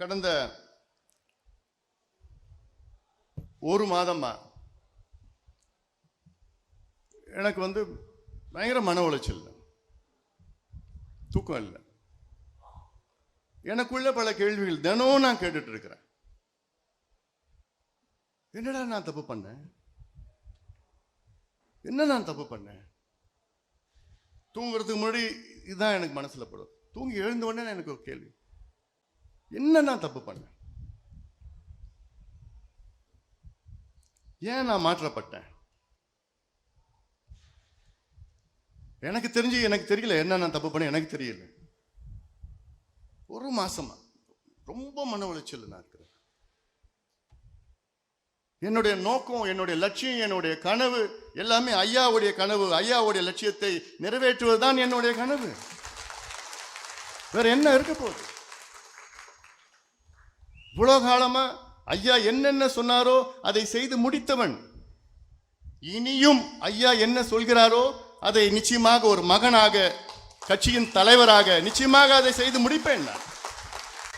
கடந்த ஒரு மாதமா எனக்கு வந்து பயங்கர மன உளைச்சல் தூக்கம் இல்லை. எனக்குள்ள பல கேள்விகள் தினமும் நான் கேட்டுட்டு இருக்கிறேன். என்னடா நான் தப்பு பண்ணேன்? என்ன நான் தப்பு பண்ணேன்? தூங்குறதுக்கு முன்னாடி இதுதான் எனக்கு மனசுல படும். தூங்கி எழுந்த உடனே எனக்கு ஒரு கேள்வி. என்ன நான் தப்பு பண்ணேன்? ஏன் நான் மாற்றப்பட்டேன்? எனக்கு தெரிஞ்சு எனக்கு தெரியல என்ன நான் தப்பு பண்ண எனக்கு தெரியல. ஒரு மாசமா ரொம்ப மன உளைச்சல் நான் இருக்கிறேன். என்னுடைய நோக்கம் என்னுடைய லட்சியம் என்னுடைய கனவு எல்லாமே ஐயாவுடைய கனவு. ஐயாவுடைய லட்சியத்தை நிறைவேற்றுவதுதான் என்னுடைய கனவு. வேற என்ன இருக்க போகுது? இவ்வளோ காலமா ஐயா என்னென்ன சொன்னாரோ அதை செய்து முடித்தவன். இனியும் ஐயா என்ன சொல்கிறாரோ அதை நிச்சயமாக ஒரு மகனாக கட்சியின் தலைவராக நிச்சயமாக அதை செய்து முடிப்பேன் நான்.